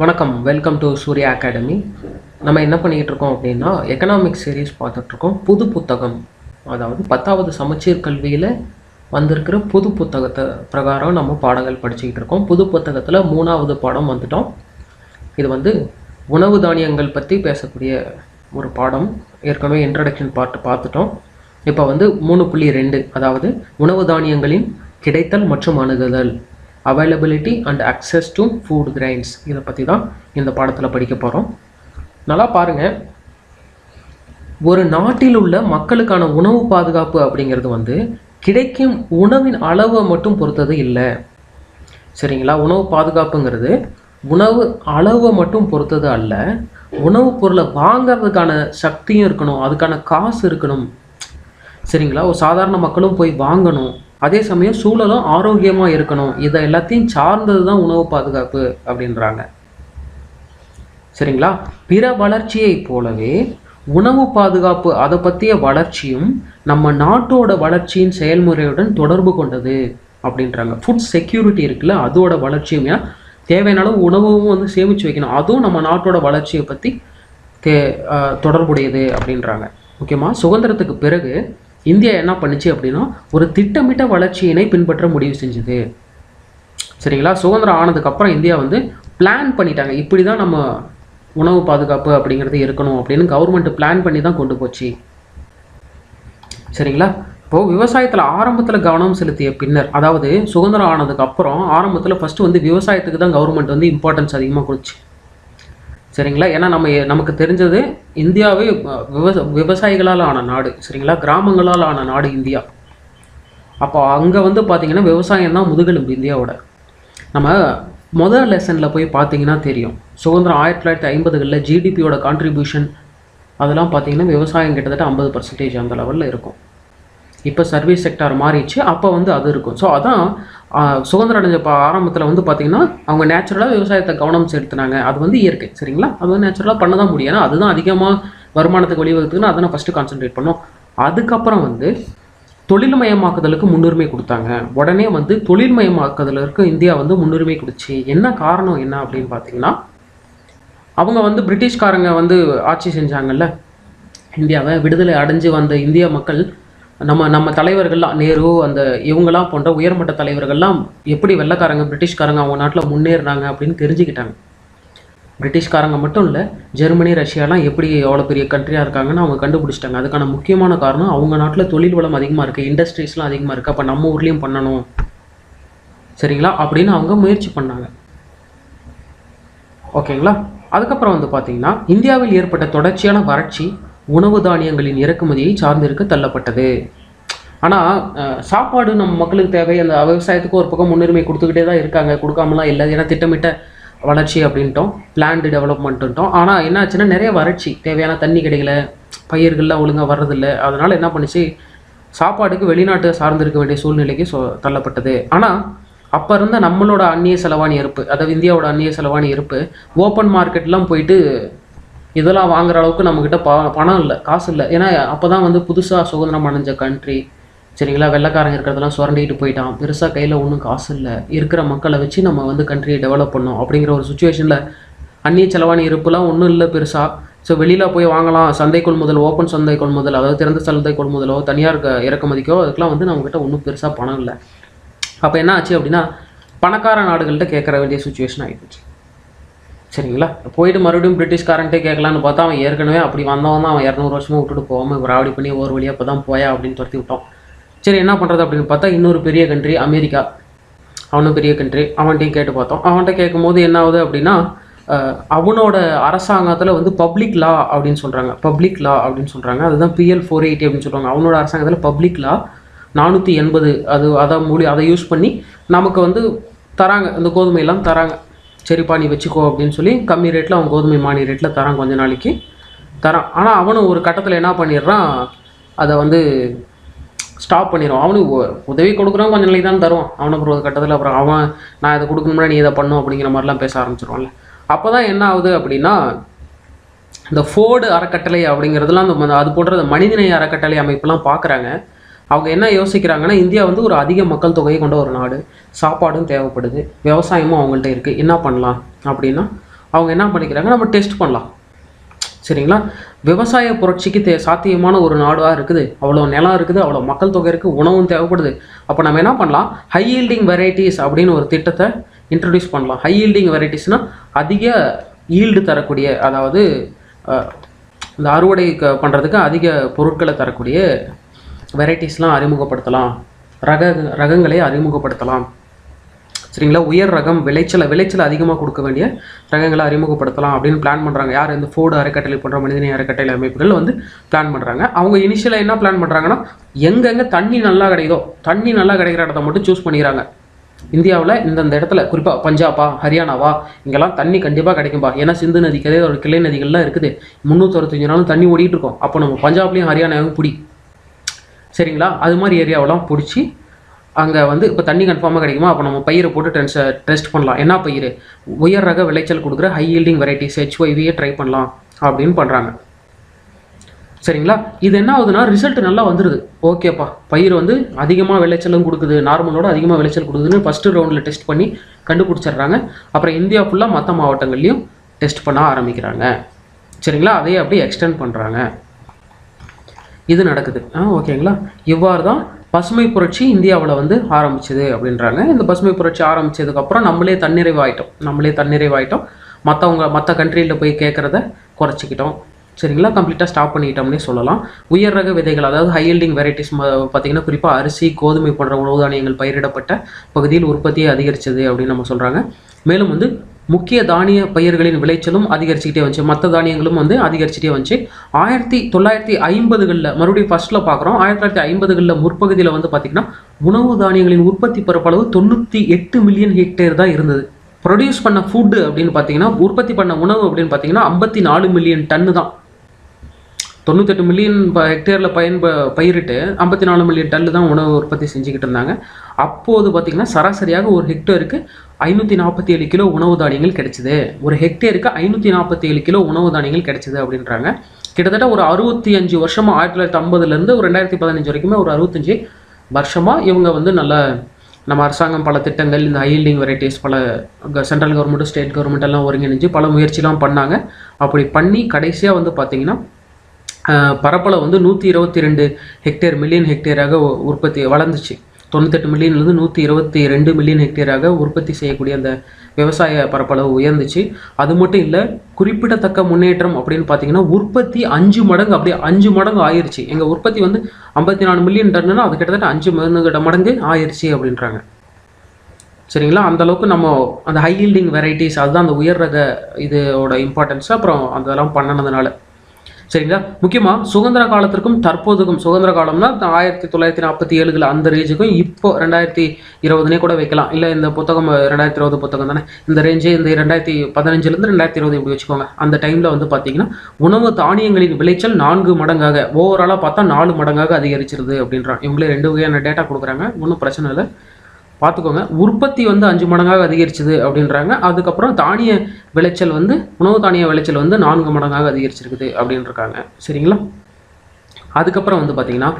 வணக்கம். Welcome to Surya academy நம்ம என்ன பண்ணிக்கிட்டு இருக்கோம் அப்படின்னா எக்கனாமிக்ஸ் சீரீஸ் பார்த்துட்ருக்கோம் புது புத்தகம். அதாவது பத்தாவது சமச்சீர் கல்வியில் வந்திருக்கிற புது புத்தகத்தை பிரகாரம் நம்ம பாடங்கள் படிச்சுக்கிட்டு இருக்கோம். புது புத்தகத்தில் மூணாவது பாடம் வந்துட்டோம். இது வந்து உணவு தானியங்கள் பற்றி பேசக்கூடிய ஒரு பாடம். ஏற்கனவே இன்ட்ரடக்ஷன் பாட்டு பார்த்துட்டோம். இப்போ வந்து மூணு புள்ளி ரெண்டு அதாவது உணவு தானியங்களின் கிடைத்தல் மற்றும் அணுகுதல். Availability and access to food grains இதை பற்றி தான் இந்த பாடத்தில் படிக்க போகிறோம் நல்லா பாருங்கள் ஒரு நாட்டில் உள்ள மக்களுக்கான உணவு பாதுகாப்பு அப்படிங்கிறது வந்து கிடைக்கும் உணவின் அளவை மட்டும் பொறுத்தது இல்லை. சரிங்களா? உணவு பாதுகாப்புங்கிறது உணவு அளவை மட்டும் பொறுத்தது அல்ல. உணவுப் பொருளை வாங்குறதுக்கான சக்தியும் இருக்கணும் அதுக்கான காசு இருக்கணும் சரிங்களா? ஒரு சாதாரண மக்களும் போய் வாங்கணும். அதே சமயம் சூழலும் ஆரோக்கியமாக இருக்கணும். இதை எல்லாத்தையும் சார்ந்தது தான் உணவு பாதுகாப்பு அப்படின்றாங்க. சரிங்களா? பிற வளர்ச்சியைப் போலவே உணவு பாதுகாப்பு அதை பற்றிய வளர்ச்சியும் நம்ம நாட்டோட வளர்ச்சியின் செயல்முறையுடன் தொடர்பு கொண்டது அப்படின்றாங்க. ஃபுட் செக்யூரிட்டி இருக்குல்ல அதோட வளர்ச்சியும் ஏன்னா தேவையான அளவு உணவும் வந்து சேமித்து வைக்கணும். அதுவும் நம்ம நாட்டோட வளர்ச்சியை பற்றி தே தொடர்புடையது அப்படின்றாங்க. ஓகேம்மா? சுதந்திரத்துக்கு பிறகு இந்தியா என்ன பண்ணுச்சு அப்படின்னா ஒரு திட்டமிட்ட வளர்ச்சியினை பின்பற்ற முடிவு செஞ்சுது. சரிங்களா? சுதந்திரம் ஆனதுக்கப்புறம் இந்தியா வந்து பிளான் பண்ணிட்டாங்க. இப்படி தான் நம்ம உணவு பாதுகாப்பு அப்படிங்கிறது இருக்கணும் அப்படின்னு கவர்மெண்ட் பிளான் பண்ணி தான் கொண்டு போச்சு. சரிங்களா? இப்போது விவசாயத்தில் ஆரம்பத்தில் கவனம் செலுத்திய பின்னர் அதாவது சுதந்திரம் ஆனதுக்கு அப்புறம் ஆரம்பத்தில் ஃபஸ்ட்டு வந்து விவசாயத்துக்கு தான் கவர்மெண்ட் வந்து இம்பார்ட்டன்ஸ் அதிகமாக கொடுச்சு. சரிங்களா? ஏன்னா நம்ம நமக்கு தெரிஞ்சது இந்தியாவே விவசா விவச விவசாயிகளால் ஆன நாடு. சரிங்களா? கிராமங்களால் ஆன நாடு இந்தியா. அப்போ அங்கே வந்து பார்த்திங்கன்னா விவசாயம் தான் முதுகெலும்பு இந்தியாவோட. நம்ம முதல் லெசனில் போய் பார்த்தீங்கன்னா தெரியும். சுதந்திரம் ஆயிரத்தி தொள்ளாயிரத்தி ஐம்பதுகளில் ஜிடிபியோட கான்ட்ரிபியூஷன் அதெல்லாம் பார்த்தீங்கன்னா விவசாயம் கிட்டத்தட்ட ஐம்பது பர்சன்டேஜ் அந்த லெவலில் இருக்கும். இப்போ சர்வீஸ் செக்டார் மாறிடுச்சு. அப்போ வந்து அது இருக்கும். ஸோ அதான் சுதந்திரம் அடைஞ்ச ஆரம்பத்தில் வந்து பார்த்திங்கன்னா அவங்க நேச்சுரலாக விவசாயத்தை கவனம் செலுத்தினாங்க. அது வந்து இயற்கை சரிங்களா? அது வந்து நேச்சுரலாக பண்ண தான் முடியும். ஏன்னா அதுதான் அதிகமாக வருமானத்துக்கு வழிவகுத்துக்குன்னு அதை நான் ஃபஸ்ட்டு கான்சென்ட்ரேட் பண்ணோம். அதுக்கப்புறம் வந்து தொழில்மயமாக்குதலுக்கு முன்னுரிமை கொடுத்தாங்க. உடனே வந்து தொழில்மயமாக்குதலுக்கு இந்தியா வந்து முன்னுரிமை கொடுச்சு என்ன காரணம் என்ன அப்படின்னு பார்த்தீங்கன்னா அவங்க வந்து பிரிட்டிஷ்காரங்க வந்து ஆட்சி செஞ்சாங்கல்ல இந்தியாவை விடுதலை அடைஞ்சு வந்த இந்திய மக்கள் நம்ம நம்ம தலைவர்கள்லாம் நேரு அந்த இவங்கெல்லாம் போன்ற உயர்மட்ட தலைவர்கள்லாம் எப்படி வெள்ளைக்காரங்க பிரிட்டிஷ்காரங்க அவங்க நாட்டில் முன்னேறினாங்க அப்படின்னு தெரிஞ்சுக்கிட்டாங்க. பிரிட்டிஷ்காரங்க மட்டும் இல்லை ஜெர்மனி ரஷ்யாலாம் எப்படி எவ்வளோ பெரிய கண்ட்ரியாக இருக்காங்கன்னு அவங்க கண்டுபிடிச்சிட்டாங்க. அதுக்கான முக்கியமான காரணம் அவங்க நாட்டில் தொழில் வளம் அதிகமாக இருக்குது இண்டஸ்ட்ரீஸ்லாம் அதிகமாக இருக்குது அப்போ நம்ம ஊர்லேயும் பண்ணணும். சரிங்களா? அப்படின்னு அவங்க முயற்சி பண்ணாங்க. ஓகேங்களா? அதுக்கப்புறம் வந்து பார்த்திங்கன்னா இந்தியாவில் ஏற்பட்ட தொடர்ச்சியான வறட்சி உணவு தானியங்களின் இறக்குமதியை சார்ந்திருக்க தள்ளப்பட்டது. ஆனால் சாப்பாடு நம்ம மக்களுக்கு தேவை அந்த விவசாயத்துக்கு ஒரு பக்கம் முன்னுரிமை கொடுத்துக்கிட்டே தான் இருக்காங்க. கொடுக்காமலாம் இல்லை. ஏன்னா திட்டமிட்ட வளர்ச்சி அப்படின்ட்டோம். பிளான்டு டெவலப்மெண்ட்டுன்ட்டோம் ஆனால் என்ன ஆச்சுன்னா நிறைய வறட்சி. தேவையான தண்ணி கிடைக்கல. பயிர்கள்லாம் ஒழுங்காக வர்றதில்ல. அதனால் என்ன பண்ணுச்சு? சாப்பாடுக்கு வெளிநாட்டு சார்ந்திருக்க வேண்டிய சூழ்நிலைக்கு சொ தள்ளப்பட்டது. ஆனால் அப்போ இருந்த நம்மளோட அந்நிய செலவாணி இருப்பு அதாவது இந்தியாவோட அந்நிய செலவாணி இருப்பு ஓப்பன் மார்க்கெட்லாம் போயிட்டு இதெல்லாம் வாங்குற அளவுக்கு நம்மக்கிட்ட ப பணம் இல்லை காசு இல்லை. ஏன்னா அப்போ தான் வந்து புதுசாக சுதந்திரம் அடைஞ்ச கண்ட்ரி சரிங்களா? வெள்ளைக்காரங்க இருக்கிறதெல்லாம் சுரண்டிட்டு போயிட்டான். பெருசாக கையில் ஒன்றும் காசு இல்லை. இருக்கிற மக்களை வச்சு நம்ம வந்து கண்ட்ரியை டெவலப் பண்ணோம் அப்படிங்கிற ஒரு சுச்சுவேஷனில் அந்நிய செலவாணி இருப்புலாம் ஒன்றும் இல்லை பெருசாக ஸோ வெளியில் போய் வாங்கலாம். சந்தை கொள்முதல் ஓப்பன் சந்தை கொள்முதல் அதாவது திறந்த சந்தை கொள்முதலோ தனியார் இறக்குமதிக்கோ அதுக்கெலாம் வந்து நம்மக்கிட்ட ஒன்றும் பெருசாக பணம் இல்லை. அப்போ என்ன ஆச்சு அப்படின்னா பணக்கார நாடுகள்கிட்ட கேட்குற வேண்டிய சுச்சுவேஷன் ஆகிடுச்சு சரிங்களா? போயிட்டு மறுபடியும் பிரிட்டிஷ்காரன்ட்டே கேட்கலான்னு பார்த்தா அவன் ஏற்கனவே அப்படி வந்தவன் தான். அவன் இரநூறு வருஷமாக விட்டுட்டு போகாமல் ராவடி பண்ணி ஒரு வழியாக இப்போ தான் போயா அப்படின்னு துரத்தி விட்டோம் சரி என்ன பண்ணுறது அப்படின்னு பார்த்தா இன்னொரு பெரிய கண்ட்ரி அமெரிக்கா. அவனும் பெரிய கண்ட்ரி அவன்கிட்டையும் கேட்டு பார்த்தோம். அவன்கிட்ட கேட்கும்போது என்ன ஆகுது அப்படின்னா அவனோட அரசாங்கத்தில் வந்து பப்ளிக் லா அப்படின்னு சொல்கிறாங்க பப்ளிக் லா அப்படின்னு சொல்கிறாங்க அதுதான் பிஎல் ஃபோர் எயிட்டி அப்படின்னு சொல்கிறாங்க அவனோட அரசாங்கத்தில் பப்ளிக் லா நானூற்றி எண்பது. அது அதை மூலி அதை யூஸ் பண்ணி நமக்கு வந்து தராங்க. இந்த கோதுமையெல்லாம் தராங்க. சரிப்பா நீ வச்சுக்கோ அப்படின்னு சொல்லி கம்மி ரேட்டில் அவன் கோதுமை மானி ரேட்டில் தரான் கொஞ்ச நாளைக்கு. தரான். ஆனால் அவனும் ஒரு கட்டத்தில் என்ன பண்ணிடுறான் அதை வந்து ஸ்டாப் பண்ணிடுவான். அவனுக்கு உதவி கொடுக்குறவன் கொஞ்சம் நாளைக்கு தான் தருவான். அவனுக்கு ஒரு கட்டத்தில் அப்புறம் அவன் நான் இதை கொடுக்கணும்னா நீ இதை பண்ணும் அப்படிங்கிற மாதிரிலாம் பேச ஆரம்பிச்சிருவான்ல. அப்போ தான் என்ன ஆகுது அப்படின்னா இந்த ஃபோர்டு அறக்கட்டளை அப்படிங்கிறதுலாம் அந்த ம- அது போன்ற அந்த மனிதநேய அறக்கட்டளை அமைப்பெல்லாம் பார்க்குறாங்க அவங்க என்ன யோசிக்கிறாங்கன்னா இந்தியா வந்து ஒரு அதிக மக்கள் தொகையை கொண்ட ஒரு நாடு. சாப்பாடும் தேவைப்படுது. விவசாயமும் அவங்கள்ட்ட இருக்குது என்ன பண்ணலாம்? அப்படின்னா அவங்க என்ன பண்ணிக்கிறாங்க? நம்ம டெஸ்ட் பண்ணலாம். சரிங்களா? விவசாய புரட்சிக்கு தே சாத்தியமான ஒரு நாடாக இருக்குது. அவ்வளோ நிலம் இருக்குது. அவ்வளோ மக்கள் தொகை இருக்குது உணவும் தேவைப்படுது. அப்போ நம்ம என்ன பண்ணலாம்? ஹை ஈல்டிங் வெரைட்டிஸ் அப்படின்னு ஒரு திட்டத்தை இன்ட்ரடியூஸ் பண்ணலாம். ஹை ஈல்டிங் வெரைட்டிஸ்னால் அதிக ஈல்டு தரக்கூடிய அதாவது இந்த அறுவடை க- பண்ணுறதுக்கு அதிக பொருட்களை தரக்கூடிய வெரைட்டிஸ்லாம் அறிமுகப்படுத்தலாம். ரக ரகங்களை அறிமுகப்படுத்தலாம். சரிங்களா? உயர் ரகம் விளைச்சலை விளைச்சல் அதிகமாக கொடுக்க வேண்டிய ரகங்களை அறிமுகப்படுத்தலாம் அப்படின்னு பிளான் பண்ணுறாங்க யார்? இந்த ஃபோர்டு அறக்கட்டளை போன்ற மனிதநேய அறக்கட்டளை அமைப்புகள் வந்து பிளான் பண்ணுறாங்க அவங்க இனிஷியலாக என்ன பிளான் பண்ணுறாங்கன்னா எங்கெங்கே தண்ணி நல்லா கிடைக்குதோ தண்ணி நல்லா கிடைக்கிற இடத்த மட்டும் சூஸ் பண்ணிக்கிறாங்க. இந்தியாவில் இந்தந்த இடத்துல குறிப்பாக பஞ்சாபா ஹரியானாவா இங்கெல்லாம் தண்ணி கண்டிப்பாக கிடைக்கும்பா. ஏன்னா சிந்து நதி கதை ஒரு கிளை நதிகள்லாம் இருக்குது. முந்நூற்றறுபத்தஞ்சு நாளும் தண்ணி ஓடிட்டு இருக்கோம். அப்போ நம்ம பஞ்சாப்லேயும் ஹரியானாவும் பிடி. சரிங்களா? அது மாதிரி ஏரியாவெல்லாம் பிடிச்சி அங்கே வந்து இப்போ தண்ணி கன்ஃபார்மாக கிடைக்குமா? அப்போ நம்ம பயிரை போட்டு டென்ஸ் டெஸ்ட் பண்ணலாம். என்ன பயிர்? உயர் ரக விளைச்சல் கொடுக்குற ஹை ஈல்டிங் வெரைட்டிஸ் ஹெச்ஒய்வியே ட்ரை பண்ணலாம் அப்படின்னு பண்ணுறாங்க சரிங்களா? இது என்ன ஆகுதுன்னா ரிசல்ட் நல்லா வந்துடுது ஓகேப்பா பயிர் வந்து அதிகமாக விளைச்சலும் கொடுக்குது. நார்மலோட அதிகமாக விளைச்சல் கொடுக்குதுன்னு ஃபஸ்ட்டு ரவுண்டில் டெஸ்ட் பண்ணி கண்டுபிடிச்சிடுறாங்க. அப்புறம் இந்தியா ஃபுல்லாக மற்ற மாவட்டங்கள்லையும் டெஸ்ட் பண்ண ஆரம்பிக்கிறாங்க. சரிங்களா? அதையே அப்படியே எக்ஸ்டெண்ட் பண்ணுறாங்க இது நடக்குது. ஆ ஓகேங்களா? இவ்வாறு தான் பசுமை புரட்சி இந்தியாவில் வந்து ஆரம்பிச்சது அப்படின்றாங்க. இந்த பசுமை புரட்சி ஆரம்பிச்சதுக்கப்புறம் நம்மளே தன்னிறைவாயிட்டோம் நம்மளே தன்னிறைவாயிட்டோம் மற்றவங்க மற்ற கண்ட்ரியில் போய் கேட்குறத குறைச்சிக்கிட்டோம். சரிங்களா? கம்ப்ளீட்டாக ஸ்டாப் பண்ணிட்டோம்னே சொல்லலாம். உயர் ரக விதைகள் அதாவது ஹை yielding வெரைட்டிஸ் பார்த்தீங்கன்னா குறிப்பாக அரிசி கோதுமை போன்ற உணவு தானியங்கள் பயிரிடப்பட்ட பகுதியில் உற்பத்தியை அதிகரித்தது அப்படின்னு நம்ம சொல்கிறாங்க மேலும் வந்து முக்கிய தானிய பயிர்களின் விளைச்சலும் அதிகரிச்சுக்கிட்டே வந்துச்சு. மற்ற தானியங்களும் வந்து அதிகரிச்சுட்டே வந்துச்சு. ஆயிரத்தி தொள்ளாயிரத்தி ஐம்பதுகளில் மறுபடியும் ஃபர்ஸ்ட்டில் பார்க்குறோம். ஆயிரத்தி தொள்ளாயிரத்தி ஐம்பதுகளில் முற்பகுதியில் வந்து பார்த்திங்கன்னா உணவு தானியங்களின் உற்பத்தி பரப்பளவு தொண்ணூற்றி எட்டு மில்லியன் ஹெக்டேர் தான் இருந்தது. ப்ரொடியூஸ் பண்ண ஃபுட்டு அப்படின்னு பார்த்தீங்கன்னா உற்பத்தி பண்ண உணவு அப்படின்னு பார்த்தீங்கன்னா ஐம்பத்தி நாலு மில்லியன் டன்னு தான். தொண்ணூத்தெட்டு மில்லியன் ஹெக்டேரில் பயன்ப பயிரிட்டு ஐம்பத்தி நாலு மில்லியன் டன்னு தான் உணவு உற்பத்தி செஞ்சுக்கிட்டு இருந்தாங்க. அப்போது பார்த்திங்கன்னா சராசரியாக ஒரு ஹெக்டேருக்கு ஐநூற்றி நாற்பத்தி ஏழு கிலோ உணவு தானியங்கள் கிடைச்சிது. ஒரு ஹெக்டேருக்கு ஐநூற்றி நாற்பத்தி ஏழு கிலோ உணவு தானியங்கள் கிடைச்சிது அப்படின்றாங்க. கிட்டத்தட்ட ஒரு அறுபத்தி அஞ்சு வருஷமாக ஆயிரத்தி தொள்ளாயிரத்தி ஐம்பதுலேருந்து ஒரு ரெண்டாயிரத்தி பதினஞ்சு வரைக்குமே ஒரு அறுபத்தஞ்சு வருஷமாக இவங்க வந்து நல்ல நம்ம அரசாங்கம் பல திட்டங்கள் இந்த ஹைல்டிங் வெரைட்டிஸ் பல சென்ட்ரல் கவர்மெண்ட்டும் ஸ்டேட் கவர்மெண்ட் எல்லாம் ஒருங்கிணைஞ்சு பல முயற்சிலாம் பண்ணாங்க. அப்படி பண்ணி கடைசியாக வந்து பார்த்திங்கன்னா பரப்பளவு வந்து நூற்றி இருபத்தி ரெண்டு ஹெக்டேர் மில்லியன் ஹெக்டேராக உற்பத்தி வளர்ந்துச்சு. தொண்ணூத்தெட்டு மில்லியன்லேருந்து நூற்றி இருபத்தி ரெண்டு மில்லியன் ஹெக்டேராக உற்பத்தி செய்யக்கூடிய அந்த விவசாய பரப்பளவு உயர்ந்துச்சு. அது மட்டும் இல்லை குறிப்பிடத்தக்க முன்னேற்றம் அப்படின்னு பார்த்தீங்கன்னா உற்பத்தி அஞ்சு மடங்கு அப்படியே அஞ்சு மடங்கு ஆயிடுச்சு எங்கள் உற்பத்தி வந்து ஐம்பத்தி நாலு மில்லியன் டன்னுனா அது கிட்டத்தட்ட அஞ்சு மடங்கு மடங்கு ஆயிடுச்சு அப்படின்றாங்க. சரிங்களா? அந்த அளவுக்கு நம்ம அந்த ஹை ஹீல்டிங் வெரைட்டிஸ் அதுதான் அந்த உயர் ரக இதோட இம்பார்ட்டன்ஸ் அப்புறம் அதெல்லாம் பண்ணனதுனால. சரிங்களா? முக்கியமாக சுதந்திர காலத்திற்கும் தற்போதுக்கும் சுதந்திர காலம்னா ஆயிரத்தி தொள்ளாயிரத்தி நாற்பத்தி ஏழுகள் அந்த ரேஞ்சுக்கும் இப்போ ரெண்டாயிரத்தி இருபதுனே கூட வைக்கலாம். இல்லை இந்த புத்தகம் ரெண்டாயிரத்தி இருபது புத்தகம் தானே? இந்த ரேஞ்சு இந்த ரெண்டாயிரத்தி பதினஞ்சுலேருந்து ரெண்டாயிரத்தி இருபது இப்படி வச்சுக்கோங்க. அந்த டைமில் வந்து பார்த்தீங்கன்னா உணவு தானியங்களின் விளைச்சல் நான்கு மடங்காக ஓவராலாக பார்த்தா நாலு மடங்காக அதிகரிச்சிருது அப்படின்றான். இவங்களே ரெண்டு வகையான டேட்டா கொடுக்குறாங்க. ஒன்றும் பிரச்சனை இல்லை. பார்த்துக்கோங்க. உற்பத்தி வந்து அஞ்சு மடங்காக அதிகரிச்சது அப்படின்றாங்க. அதுக்கப்புறம் தானிய விளைச்சல் வந்து உணவு தானிய விளைச்சல் வந்து நான்கு மடங்காக அதிகரிச்சிருக்குது அப்படின்றாங்க சரிங்களா? அதுக்கப்புறம் வந்து பார்த்திங்கன்னா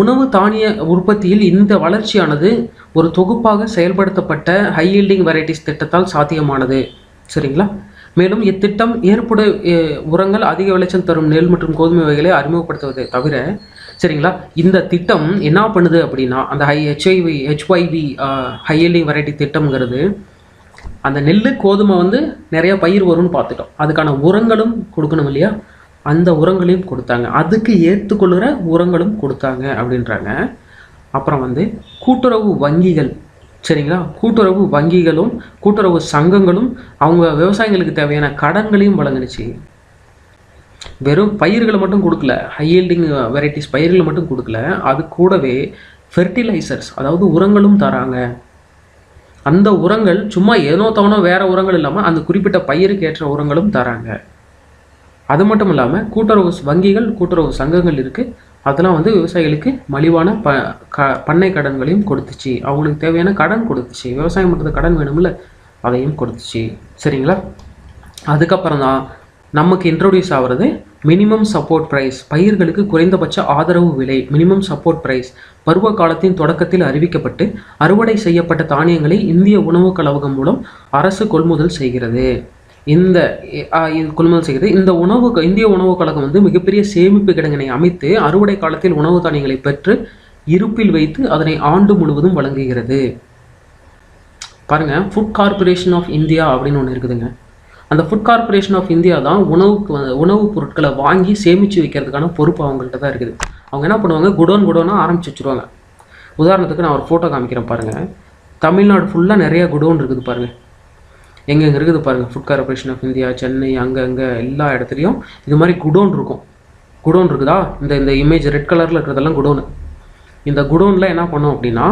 உணவு தானிய உற்பத்தியில் இந்த வளர்ச்சியானது ஒரு தொகுப்பாக செயல்படுத்தப்பட்ட ஹை yielding வெரைட்டிஸ் திட்டத்தால் சாத்தியமானது. சரிங்களா? மேலும் இத்திட்டம் ஏற்புடைய உரங்கள் அதிக விளைச்சல் தரும் நெல் மற்றும் கோதுமை வகைகளை அறிமுகப்படுத்துவதை தவிர சரிங்களா? இந்த திட்டம் என்ன பண்ணுது அப்படின்னா அந்த high HIV HYV highly variety திட்டம்ங்கிறது அந்த நெல் கோதுமை வந்து நிறைய பயிர் வரும்னு பார்த்துட்டோம். அதுக்கான உரங்களும் கொடுக்கணும் இல்லையா? அந்த உரங்களையும் கொடுத்தாங்க. அதுக்கு ஏற்றுக்கொள்கிற உரங்களும் கொடுத்தாங்க அப்படின்றாங்க. அப்புறம் வந்து கூட்டுறவு வங்கிகள் சரிங்களா? கூட்டுறவு வங்கிகளும் கூட்டுறவு சங்கங்களும் அவங்க விவசாயிகளுக்கு தேவையான கடன்களையும் வழங்குனுச்சு. வெறும் பயிர்களை மட்டும் கொடுக்கல ஹை வெரைட்டிஸ் பயிர்களை மட்டும் கொடுக்கல அது கூடவே ஃபெர்டிலைசர்ஸ் அதாவது உரங்களும் தராங்க. அந்த உரங்கள் சும்மா ஏனோ தவணோ வேறு உரங்கள் இல்லாமல் அந்த குறிப்பிட்ட பயிருக்கு ஏற்ற உரங்களும் தராங்க. அது மட்டும் இல்லாமல் கூட்டுறவு வங்கிகள் கூட்டுறவு சங்கங்கள் இருக்குது அதெல்லாம் வந்து விவசாயிகளுக்கு மலிவான ப க பண்ணை கடன்களையும் கொடுத்துச்சு. அவங்களுக்கு தேவையான கடன் கொடுத்துச்சு. விவசாயம் பண்ணுறது கடன் வேணும்ல அதையும் கொடுத்துச்சு. சரிங்களா? அதுக்கப்புறம் தான் நமக்கு இன்ட்ரொடியூஸ் ஆகிறது மினிமம் சப்போர்ட் ப்ரைஸ் பயிர்களுக்கு குறைந்தபட்ச ஆதரவு விலை மினிமம் சப்போர்ட் ப்ரைஸ் பருவ காலத்தின் தொடக்கத்தில் அறிவிக்கப்பட்டு அறுவடை செய்யப்பட்ட தானியங்களை இந்திய உணவுக் கழகம் மூலம் அரசு கொள்முதல் செய்கிறது. இந்த கொள்முதல் செய்கிறது. இந்த உணவு இந்திய உணவு கழகம் வந்து மிகப்பெரிய சேமிப்பு கிடங்கினை அமைத்து அறுவடை காலத்தில் உணவு தானியங்களை பெற்று இருப்பில் வைத்து அதனை ஆண்டு முழுவதும் வழங்குகிறது. பாருங்கள் ஃபுட் கார்ப்பரேஷன் ஆஃப் இந்தியா அப்படின்னு ஒன்று இருக்குதுங்க. அந்த ஃபுட் கார்ப்பரேஷன் ஆஃப் இந்தியா தான் உணவுக்கு உணவுப் பொருட்களை வாங்கி சேமித்து வைக்கிறதுக்கான பொறுப்பு அவங்கள்ட்ட தான் இருக்குது. அவங்க என்ன பண்ணுவாங்க? குடோன் குடோனாக ஆரம்பிச்சு வச்சுருவாங்க. உதாரணத்துக்கு நான் ஒரு ஃபோட்டோ காமிக்கிறேன் பாருங்கள் தமிழ்நாடு ஃபுல்லாக நிறைய குடோன் இருக்குது பாருங்கள் எங்கெங்கே இருக்குது பாருங்கள் Food Corporation of India Chennai அங்கே அங்கே எல்லா இடத்துலையும் இது மாதிரி குடோன் இருக்கும். குடோன் இருக்குதா? இந்த இந்த இமேஜ் ரெட் கலரில் இருக்கிறதெல்லாம் குடோனு இந்த குடோனில் என்ன பண்ணோம் அப்படின்னா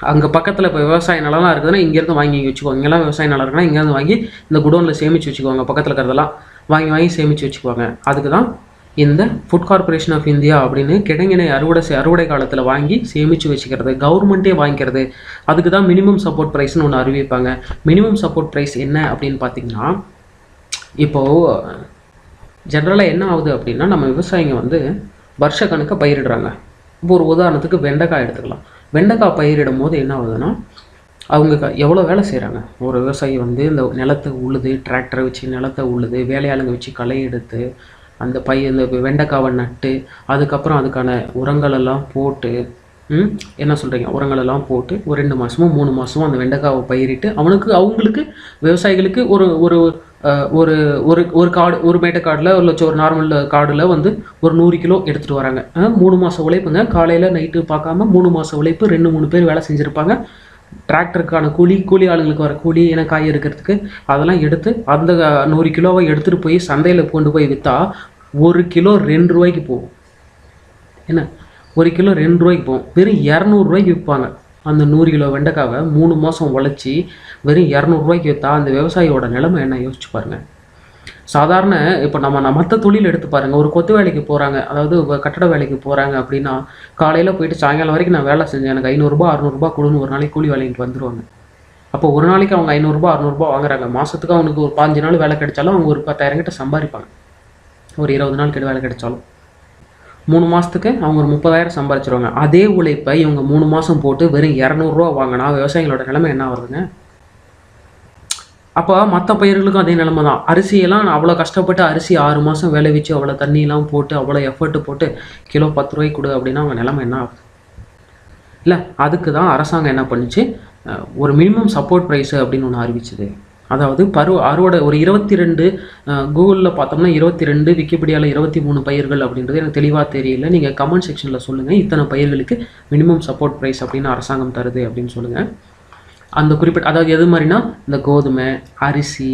அங்கே பக்கத்தில் இப்போ விவசாய நிலம்லாம் இருக்குதுன்னா இங்கேருந்து வாங்கி இங்கே வச்சுக்கோங்க இங்கெல்லாம் விவசாய நிலம் இருக்குன்னா இங்கேருந்து வாங்கி இந்த குடோனில் சேமித்து வச்சுக்குவாங்க பக்கத்தில் இருக்கிறதெல்லாம் வாங்கி வாங்கி சேமித்து வச்சுக்குவாங்க அதுக்கு தான் இந்த ஃபுட் கார்ப்பரேஷன் ஆஃப் இந்தியா அப்படின்னு கிடங்கினை அறுவடை செய்- அறுவடை காலத்தில் வாங்கி சேமித்து வச்சுக்கிறது கவர்மெண்ட்டே வாங்கிக்கிறது. அதுக்கு தான் மினிமம் சப்போர்ட் ப்ரைஸ்னு ஒன்று அறிவிப்பாங்க. மினிமம் சப்போர்ட் ப்ரைஸ் என்ன அப்படின்னு பார்த்தீங்கன்னா இப்போது ஜென்ரலாக என்ன ஆகுது அப்படின்னா நம்ம விவசாயிங்க வந்து வருஷ கணக்காக பயிரிடுறாங்க. இப்போ ஒரு உதாரணத்துக்கு வெண்டைக்காய் எடுத்துக்கலாம். வெண்டைக்காய் பயிரிடும் போது என்ன ஆகுதுன்னா அவங்க க- எவ்வளோ வேலை செய்கிறாங்க ஒரு விவசாயி வந்து இந்த நிலத்தை உழுது டிராக்டரை வச்சு நிலத்தை உழுது வேலையாளுங்க வச்சு களை எடுத்து அந்த பயிர் இந்த வெண்டைக்காவை நட்டு அதுக்கப்புறம் அதுக்கான உரங்களெல்லாம் போட்டு என்ன சொல்கிறீங்க உரங்களெல்லாம் போட்டு ஒரு ரெண்டு மாதமும் மூணு மாதமும் அந்த வெண்டைக்காவை பயிரிட்டு அவனுக்கு அவங்களுக்கு விவசாயிகளுக்கு ஒரு ஒரு ஒரு ஒரு ஒரு காடு ஒரு மேட்டை கார்டில் ஒரு நார்மல் காடில் வந்து ஒரு நூறு கிலோ எடுத்துகிட்டு வராங்க. மூணு மாதம் உழைப்புங்க. காலையில் நைட்டு பார்க்காம மூணு மாதம் உழைப்பு ரெண்டு மூணு பேர் வேலை செஞ்சுருப்பாங்க. டிராக்டருக்கான கூலி கூலி ஆளுங்களுக்கு வர கூலி என காய் இருக்கிறதுக்கு அதெல்லாம் எடுத்து அந்த நூறு கிலோவை எடுத்துகிட்டு போய் சந்தையில் கொண்டு போய் விற்றா ஒரு கிலோ ரெண்டு ரூபாய்க்கு போகும். என்ன? ஒரு கிலோ ரெண்டு ரூபாய்க்கு போகும். வெறும் இரநூறுவாய்க்கு விற்பாங்க அந்த நூறு கிலோ வெண்டைக்காவை மூணு மாதம் உழைச்சி வெறும் இரநூறுவாய்க்கு விற்றா அந்த விவசாயியோட நிலைமை என்ன? யோசிச்சு பாருங்கள் சாதாரண இப்போ நம்ம மற்ற தொழில் எடுத்து பாருங்கள் ஒரு கொத்து வேலைக்கு போகிறாங்க அதாவது கட்டட வேலைக்கு போகிறாங்க அப்படின்னா காலையில் போயிட்டு சாயங்காலம் வரைக்கும் நான் வேலை செஞ்சேன். எனக்கு ஐநூறுரூபா அறநூறுபா கொடுன்னு ஒரு நாளைக்கு கூலி வேலைக்கு வந்துடுவாங்க அப்போ ஒரு நாளைக்கு அவங்க ஐநூறுரூபா அறநூறுபா வாங்குறாங்க. மாதத்துக்கு அவனுக்கு ஒரு பாஞ்சு நாள் வேலை கிடைச்சாலும் அவங்க ஒரு பத்தாயிரம் கிட்ட சம்பாதிப்பாங்க. ஒரு இருபது நாள் கிட்ட வேலை கிடைச்சாலும். மூணு மாதத்துக்கு அவங்க ஒரு முப்பதாயிரம் சம்பாரிச்சிருவாங்க. அதே உழைப்பை இவங்க மூணு மாதம் போட்டு வெறும் இரநூறுவா வாங்கினா விவசாயிகளோட நிலைமை என்ன வருதுங்க? அப்போ மற்ற பயிர்களுக்கும் அதே நிலைமை தான். அரிசியெல்லாம் நான் அவ்வளோ கஷ்டப்பட்டு அரிசி ஆறு மாதம் விளைவிச்சு அவ்வளோ தண்ணியெல்லாம் போட்டு அவ்வளோ எஃபர்ட்டு போட்டு கிலோ பத்து ரூபாய்க்கு கொடு அப்படின்னா அவங்க நிலமை என்ன ஆகுது? இல்லை அதுக்கு தான் அரசாங்கம் என்ன பண்ணுச்சு? ஒரு மினிமம் சப்போர்ட் ப்ரைஸு அப்படின்னு ஒன்று அறிவிச்சது. அதாவது பருவ அறுவடை ஒரு இருபத்தி ரெண்டு கூகுளில் பார்த்தோம்னா இருபத்தி ரெண்டு விக்கிபீடியாவில் இருபத்தி மூணு பயிர்கள் அப்படின்றது எனக்கு தெளிவாக தெரியல. நீங்கள் கமெண்ட் செக்ஷனில் சொல்லுங்கள் இத்தனை பயிர்களுக்கு மினிமம் சப்போர்ட் ப்ரைஸ் அப்படின்னு அரசாங்கம் தருது அப்படின்னு சொல்லுங்கள் அந்த குறிப்பிட்ட அதாவது எது மாதிரினா இந்த கோதுமை அரிசி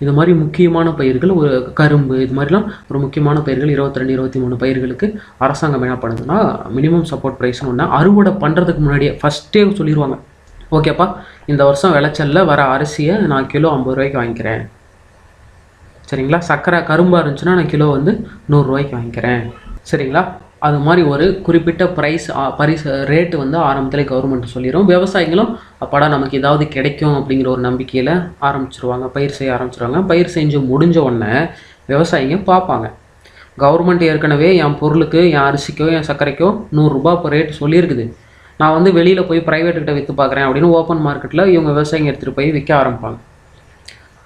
இது மாதிரி முக்கியமான பயிர்கள் ஒரு கரும்பு இது மாதிரிலாம் ஒரு முக்கியமான பயிர்கள் இருபத்தி ரெண்டு இருபத்தி மூணு பயிர்களுக்கு அரசாங்கம் என்ன பண்ணுதுன்னா மினிமம் சப்போர்ட் ப்ரைஸ்னு ஒன்று அறுவடை பண்ணுறதுக்கு முன்னாடியே ஃபஸ்ட்டே சொல்லிடுவாங்க ஓகேப்பா. இந்த வருஷம் விளைச்சலில் வர அரிசியை நான் கிலோ ஐம்பது ரூபாய்க்கு வாங்கிக்கிறேன். சரிங்களா? சர்க்கரை கரும்பாக இருந்துச்சுன்னா நான் கிலோ வந்து நூறுரூவாய்க்கு வாங்கிக்கிறேன். சரிங்களா? அது மாதிரி ஒரு குறிப்பிட்ட ப்ரைஸ் பரிச ரேட்டு வந்து ஆரம்பத்தில் கவர்மெண்ட் சொல்லிடும் விவசாயிகளும் அப்பாடா நமக்கு ஏதாவது கிடைக்கும் அப்படிங்கிற ஒரு நம்பிக்கையில் ஆரம்பிச்சிருவாங்க பயிர் செய்ய ஆரம்பிச்சிருவாங்க. பயிர் செஞ்சு முடிஞ்ச உடனே விவசாயிங்க பார்ப்பாங்க. கவர்மெண்ட் ஏற்கனவே என் பொருளுக்கு என் அரிசிக்கோ என் சர்க்கரைக்கோ நூறுரூபா இப்போ ரேட் சொல்லியிருக்குது. நான் வந்து வெளியில் போய் ப்ரைவேட்டுக்கிட்ட விற்று பார்க்குறேன் அப்படின்னு ஓப்பன் மார்க்கெட்டில் இவங்க விவசாயிங்க எடுத்துகிட்டு போய் விற்க ஆரம்பிப்பாங்க.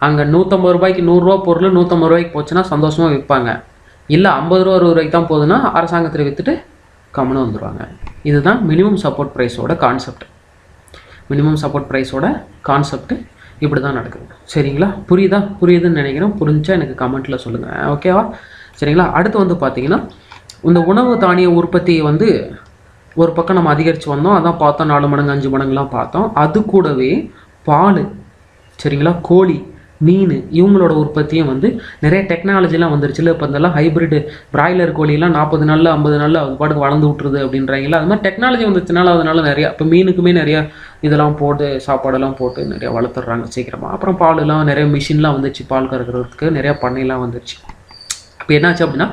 அங்கே நூற்றம்பது ரூபாய்க்கு நூறுரூவா பொருள் நூற்றம்பது ரூபாய்க்கு போச்சுன்னா சந்தோஷமாக விற்பாங்க இல்லை ஐம்பது ரூபா அறுபது ரூபாய்க்கு தான் போகுதுன்னா அரசாங்கத்தில் விற்றுட்டு கம்முன்னு வந்துடுவாங்க இதுதான் மினிமம் சப்போர்ட் ப்ரைஸோட கான்செப்ட் மினிமம் சப்போர்ட் ப்ரைஸோட கான்செப்ட் இப்படி தான் நடக்குது. சரிங்களா? புரியுதா? புரியுதுன்னு நினைக்கிறேன். புரிஞ்சா எனக்கு கமெண்ட்டில் சொல்லுங்கள் ஓகேவா சரிங்களா? அடுத்து வந்து பார்த்தீங்கன்னா இந்த உணவு தானிய உற்பத்தியை வந்து ஒரு பக்கம் நம்ம அதிகரித்து வந்தோம் அதான் பார்த்தோம் நாலு மடங்கு அஞ்சு மடங்குலாம் பார்த்தோம். அது கூடவே பால் சரிங்களா? கோழி மீன் இவங்களோட உற்பத்தியும் வந்து நிறைய டெக்னாலஜிலாம் வந்துருச்சுல இப்போ இதெல்லாம் ஹைபிரிட் பிராய்லர் கோழிலாம் நாற்பது நாளில் ஐம்பது நாளில் அது பாட்டுக்கு வளர்ந்து விட்டுருது அப்படின்றாங்களா அது மாதிரி டெக்னாலஜி வந்துச்சுனால அதனால நிறையா இப்போ மீனுக்குமே நிறையா இதெல்லாம் போட்டு சாப்பாடெல்லாம் போட்டு நிறையா வளர்த்துட்றாங்க சீக்கிரமாக அப்புறம் பாலெலாம் நிறைய மிஷின்லாம் வந்துச்சு பால் கறக்கிறதுக்கு நிறையா பண்ணையெல்லாம் வந்துருச்சு. இப்போ என்னாச்சு அப்படின்னா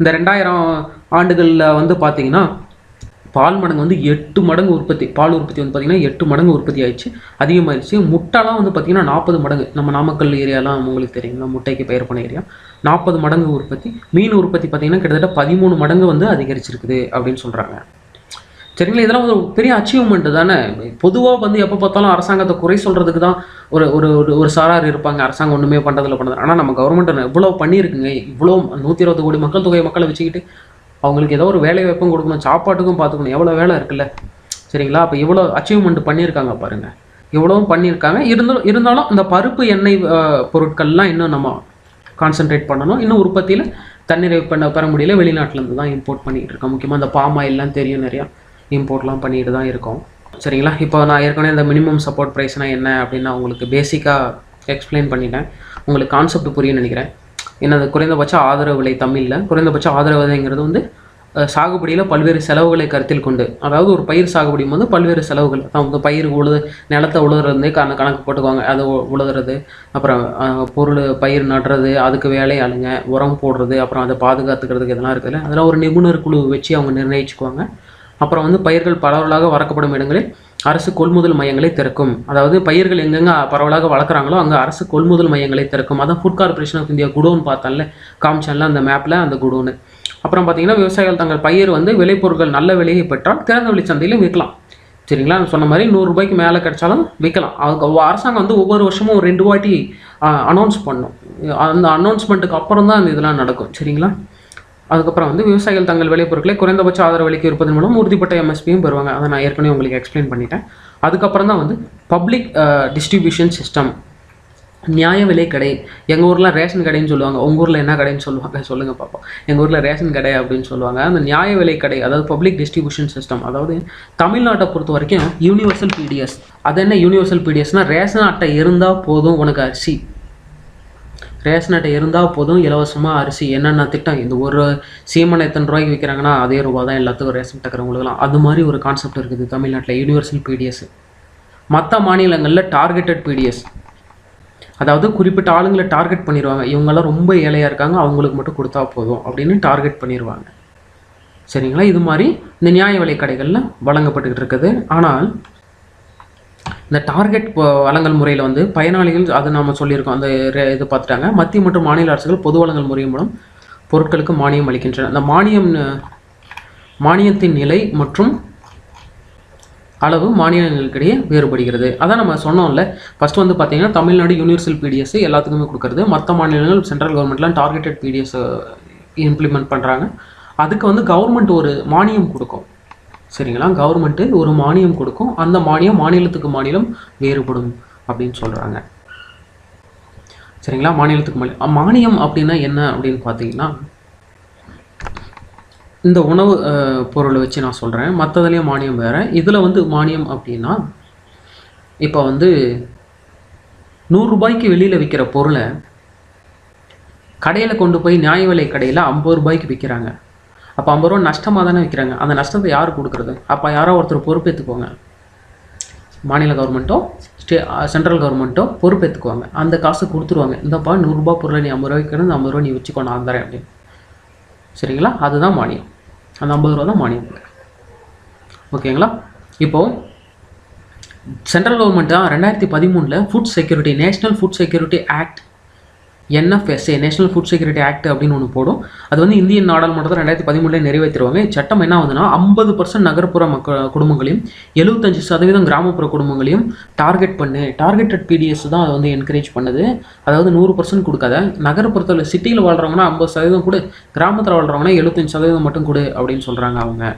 இந்த ரெண்டாயிரம் ஆண்டுகளில் வந்து பார்த்தீங்கன்னா பால் மடங்கு வந்து எட்டு மடங்கு உற்பத்தி பால் உற்பத்தி வந்து பார்த்திங்கன்னா எட்டு மடங்கு உற்பத்தி ஆயிடுச்சு. அதிகமாகிடுச்சு முட்டைலாம் வந்து பார்த்திங்கன்னா நாற்பது மடங்கு. நம்ம நாமக்கல் ஏரியாலாம் உங்களுக்கு தெரியுங்களா? முட்டைக்கு பெயர் பண்ண ஏரியா. நாற்பது மடங்கு உற்பத்தி. மீன் உற்பத்தி பார்த்திங்கன்னா கிட்டத்தட்ட பதிமூணு மடங்கு வந்து அதிகரிச்சிருக்குது அப்படின்னு சொல்கிறாங்க சரிங்களா? இதெல்லாம் ஒரு பெரிய அச்சீவ்மெண்ட் தானே? பொதுவாக வந்து எப்போ பார்த்தாலும் அரசாங்கத்தை குறை சொல்கிறதுக்கு தான் ஒரு ஒரு ஒரு ஒரு சாரார் இருப்பாங்க. அரசாங்கம் ஒன்றுமே பண்ணுறதில்ல பண்ணுறது ஆனால் நம்ம கவர்மெண்ட் இவ்வளோ பண்ணியிருக்குங்க? இவ்வளோ நூற்றி இருபது கோடி மக்கள் தொகை மக்களை வச்சுக்கிட்டு அவங்களுக்கு ஏதோ ஒரு வேலை வாய்ப்பும் கொடுக்கணும் சாப்பாட்டுக்கும் பார்த்துக்கணும். எவ்வளோ வேலை இருக்குல்ல? சரிங்களா? அப்போ இவ்வளோ அச்சீவ்மெண்ட் பண்ணியிருக்காங்க பாருங்கள் இவ்வளவும் பண்ணியிருக்காங்க. இருந்தாலும் இருந்தாலும் இந்த பருப்பு எண்ணெய் பொருட்கள்லாம் இன்னும் நம்ம கான்சென்ட்ரேட் பண்ணணும். இன்னும் உற்பத்தியில் தன்னிறைவு பண்ண பெற முடியல. வெளிநாட்டிலேருந்து தான் இம்போர்ட் பண்ணிகிட்டு இருக்கோம். முக்கியமாக இந்த பாம் ஆயிலெலாம் தெரியும் நிறையா. இம்போர்ட்லாம் பண்ணிட்டு தான் இருக்கோம். சரிங்களா? இப்போ நான் ஏற்கனவே இந்த மினிமம் சப்போர்ட் ப்ரைஸ்னால் என்ன அப்படின்னு நான் உங்களுக்கு பேசிக்காக எக்ஸ்பிளைன் பண்ணிட்டேன். உங்களுக்கு கான்செப்ட் புரியும்னு நினைக்கிறேன். என்னது குறைந்தபட்ச ஆதரவு விலை தமிழில். குறைந்தபட்ச ஆதரவு விலைங்கிறது வந்து சாகுபடியில் பல்வேறு செலவுகளை கருத்தில் கொண்டு அதாவது ஒரு பயிர் சாகுபடி வந்து பல்வேறு செலவுகள். தான் வந்து பயிர் உழுது நிலத்தை உழுதுறது கண கணக்கு போட்டுக்குவாங்க. அது உழுதுறது அப்புறம் பொருள் பயிர் நடுறது அதுக்கு வேலை ஆளுங்க உரம் போடுறது அப்புறம் அதை பாதுகாத்துக்கிறதுக்கு இதெல்லாம் இருக்குதுல்ல அதெல்லாம் ஒரு நிபுணர் குழு வச்சு அவங்க நிர்ணயிச்சுக்குவாங்க. அப்புறம் வந்து பயிர்கள் பரவலாக வறக்கப்படும் இடங்களில் அரசு கொள்முதல் மையங்களை திறக்கும். அதாவது பயிர்கள் எங்கெங்கே பரவலாக வளர்க்குறாங்களோ அங்கே அரசு கொள்முதல் மையங்களை திறக்கும். அதான் Food Corporation of India godown பார்த்தால காமிச்சான்ல அந்த மேப்பில் அந்த குடோனு அப்புறம் பார்த்தீங்கன்னா விவசாயிகள் தங்கள் பயிர் வந்து விளைபொருட்கள் நல்ல விலையை பெற்றால் திறந்த வெளி சந்தையிலும் விற்கலாம். சரிங்களா? சொன்ன மாதிரி நூறு ரூபாய்க்கு மேலே கிடைச்சாலும் விற்கலாம். அதுக்கு அரசாங்கம் வந்து ஒவ்வொரு வருஷமும் ஒரு ரெண்டு வாட்டி அனௌன்ஸ் பண்ணும். அந்த அனௌன்ஸ்மெண்ட்டுக்கு அப்புறம் தான் அந்த இதெல்லாம் நடக்கும். சரிங்களா? அதுக்கப்புறம் வந்து விவசாயிகள் தங்கள் விளைபொருட்களை குறைந்தபட்ச ஆதரவு விலைக்கு விற்பதன் மூலம் உறுதிப்பட்ட எம்எஸ்பியும் பெறுவாங்க. அதை நான் ஏற்கனவே உங்களுக்கு எக்ஸ்பிளைன் பண்ணிட்டேன். அதுக்கப்புறம் தான் வந்து பப்ளிக் டிஸ்ட்ரிபியூஷன் சிஸ்டம் நியாய விலை கடை. எங்கள் ஊரில் ரேஷன் கடைன்னு சொல்லுவாங்க. உங்கள் ஊரில் என்ன கடைன்னு சொல்லுவாங்க? சொல்லுங்கள் பார்ப்போம் எங்கள் ஊரில் ரேஷன் கடை அப்படின்னு சொல்லுவாங்க. அந்த நியாய விலை கடை அதாவது பப்ளிக் டிஸ்ட்ரிபியூஷன் சிஸ்டம் அதாவது தமிழ்நாட்டை பொறுத்த வரைக்கும் யூனிவர்சல் பிடிஎஸ் அது என்ன யூனிவர்சல் பிடிஎஸ்னால் ரேஷன் அட்டை இருந்தால் போதும் உனக்கு அரிசி. ரேஷன் அட்டை இருந்தால் போதும் இலவசமாக அரிசி என்னென்ன திட்டம் இந்த ஒரு சீமனை எத்தனை ரூபாய்க்கு விற்கிறாங்கன்னா அதே ரூபா தான் எல்லாத்துக்கும் ரேஷன் டக்கிறவங்களுக்குலாம் அது மாதிரி ஒரு கான்செப்ட் இருக்குது தமிழ்நாட்டில் யூனிவர்சல் பிடிஎஸ் மற்ற மாநிலங்களில் டார்கெட்டட் பிடிஎஸ் அதாவது குறிப்பிட்ட ஆளுங்களை டார்கெட் பண்ணிடுவாங்க இவங்கெல்லாம் ரொம்ப ஏழையாக இருக்காங்க அவங்களுக்கு மட்டும் கொடுத்தா போதும் அப்படின்னு டார்கெட் பண்ணிடுவாங்க சரிங்களா? இது மாதிரி இந்த நியாய விலை கடைகளில் வழங்கப்பட்டுக்கிட்டு இருக்குது. ஆனால் இந்த டார்கெட் வழங்கல் முறையில் வந்து பயனாளிகள் அது நாம் சொல்லியிருக்கோம் அந்த இது பார்த்துட்டாங்க. மத்திய மற்றும் மாநில அரசுகள் பொது வழங்கல் முறை மூலம் பொருட்களுக்கு மானியம் அளிக்கின்றன. அந்த மானியம் மானியத்தின் நிலை மற்றும் அளவு மாநிலங்களுக்கிடையே வேறுபடுகிறது. அதான் நம்ம சொன்னோம்ல. ஃபஸ்ட் வந்து பார்த்தீங்கன்னா தமிழ்நாடு யூனிவர்சல் பிடிஎஸ் எல்லாத்துக்குமே கொடுக்குறது. மற்ற மாநிலங்கள் சென்ட்ரல் கவர்மெண்ட்லாம் டார்கெட்டட் பிடிஎஸ் இம்ப்ளிமெண்ட் பண்ணுறாங்க அதுக்கு வந்து கவர்மெண்ட் ஒரு மானியம் கொடுக்கும். சரிங்களா? கவர்மெண்ட்டு ஒரு மானியம் கொடுக்கும். அந்த மானியம் மாநிலத்துக்கு மாநிலம் வேறுபடும் அப்படின்னு சொல்கிறாங்க சரிங்களா? மாநிலத்துக்கு மாநிலம். மானியம் அப்படின்னா என்ன அப்படின்னு பார்த்தீங்கன்னா இந்த உணவு பொருளை வச்சு நான் சொல்கிறேன் மற்றதுலேயும் மானியம் வேறு. இதில் வந்து மானியம் அப்படின்னா இப்போ வந்து நூறுரூபாய்க்கு வெளியில் விற்கிற பொருளை கடையில் கொண்டு போய் நியாய விலை கடையில் ஐம்பது ரூபாய்க்கு விற்கிறாங்க அப்போ ஐம்பது ரூபா நஷ்டமாக தானே விற்கிறாங்க அந்த நஷ்டத்தை யார் கொடுக்குறது? அப்போ யாரோ ஒருத்தர் பொறுப்பேற்றுக்குவாங்க மாநில கவர்மெண்ட்டோ ஸ்டே சென்ட்ரல் கவர்மெண்ட்டோ பொறுப்பேற்றுக்குவாங்க அந்த காசு கொடுத்துருவாங்க. இந்தப்பா நூறுரூபா பொருளை நீ ஐம்பது ரூபாய்க்கு இந்த ஐம்பது ரூபா நீ வச்சுக்கோ நான் தரேன் அப்படின்னு. சரிங்களா? அதுதான் மானியம். அந்த ஐம்பது ரூபா தான் மானியம். ஓகேங்களா? இப்போது சென்ட்ரல் கவர்மெண்ட் தான் ரெண்டாயிரத்தி பதிமூணில் food security National Food Security Act NFSA National Food Security Act அப்படின்னு ஒன்று போடும். அது வந்து இந்தியன் நாடாளுமன்றத்தில் ரெண்டாயிரத்தி பதிமூணுல நிறைவேற்றுவாங்க சட்டம் என்ன ஆகுதுன்னா ஐம்பது பர்சன்ட் நகர்ப்புற மக்கள் குடும்பங்களையும் எழுபத்தஞ்சு சதவீதம் கிராமப்புற குடும்பங்களையும் டார்கெட் பண்ணு. டார்கெட்டட் பிடிஎஸ் தான் அதை வந்து என்கரேஜ் பண்ணுது. அதாவது நூறு பர்சன்ட் கொடுக்காத. நகர்ப்புறத்தில் சிட்டியில் வாழ்கிறவங்கன்னா ஐம்பது சதவீதம் கொடு. கிராமத்தில் வாழ்கிறவங்கன்னா எழுபத்தஞ்சு சதவீதம் மட்டும் கொடு அப்படின்னு சொல்கிறாங்க அவங்க.